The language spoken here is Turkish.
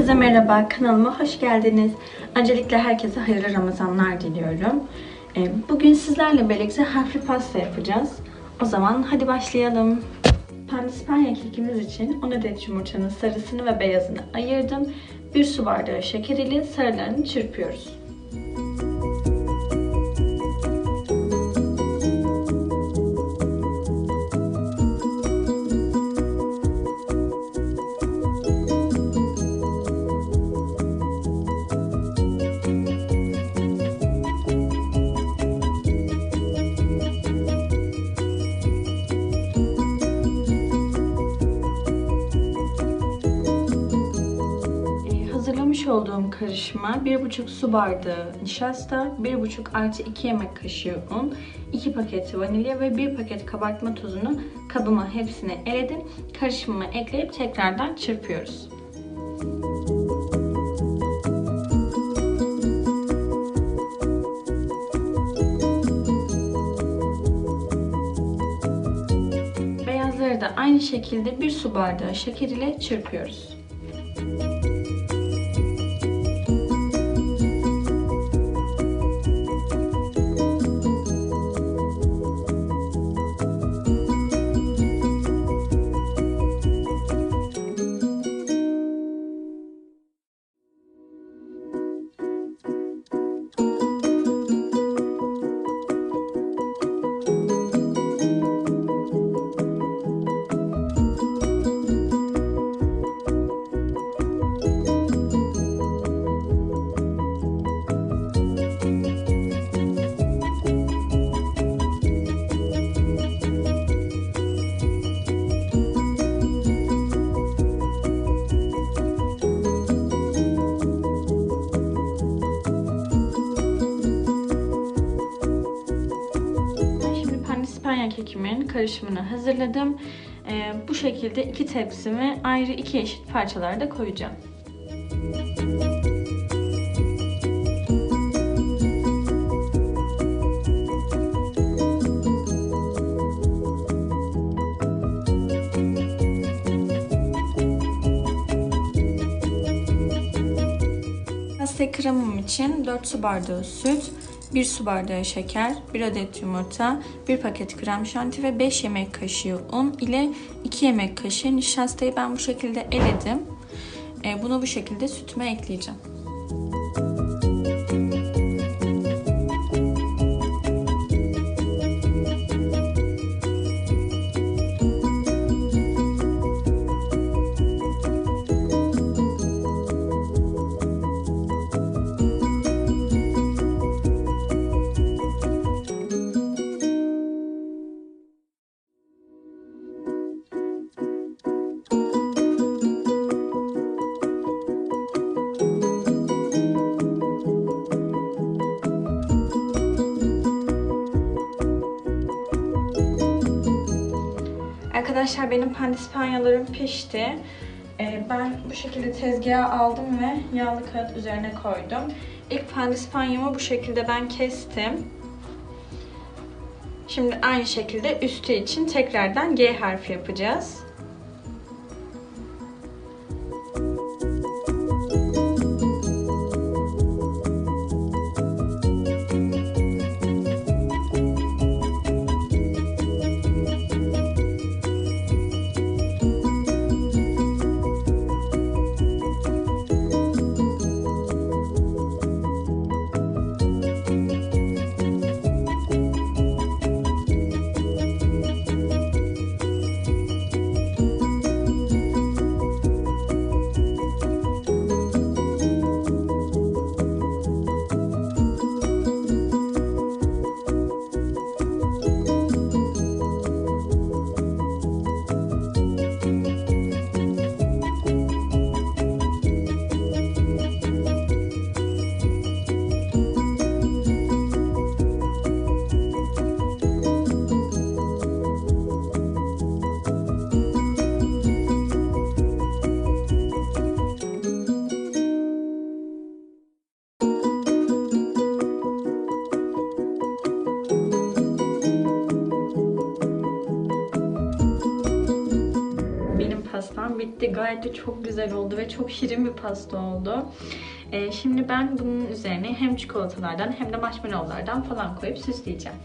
Herkese merhaba, kanalıma hoş geldiniz. Öncelikle herkese hayırlı Ramazanlar diliyorum. Ee, Bugün sizlerle birlikte harfli pasta yapacağız. O zaman hadi başlayalım. Pandispanya kekimiz için 10 adet yumurtanın sarısını ve beyazını ayırdım. 1 su bardağı şeker ile sarılarını çırpıyoruz. Olduğum karışıma 1,5 su bardağı nişasta, 1,5 artı 2 yemek kaşığı un, 2 paket vanilya ve 1 paket kabartma tozunu kabıma hepsini eledim. Karışımıma ekleyip tekrardan çırpıyoruz. Beyazları da aynı şekilde 1 su bardağı şeker ile çırpıyoruz. Kekimin karışımını hazırladım. Ee, bu şekilde iki tepsimi ayrı iki eşit parçalarda koyacağım. Pasta kremam için 4 su bardağı süt, 1 su bardağı şeker, 1 adet yumurta, 1 paket krem şanti ve 5 yemek kaşığı un ile 2 yemek kaşığı nişastayı ben bu şekilde eledim. Ee, Bunu bu şekilde sütüme ekleyeceğim. Arkadaşlar benim pandispanyalarım pişti. Ee, Ben bu şekilde tezgaha aldım ve yağlı kağıt üzerine koydum. İlk pandispanyamı bu şekilde ben kestim. Şimdi aynı şekilde üstü için tekrardan G harfi yapacağız. Pastam bitti. Gayet de çok güzel oldu ve çok şirin bir pasta oldu. Ee, şimdi ben bunun üzerine hem çikolatalardan hem de marshmallowlardan falan koyup süsleyeceğim.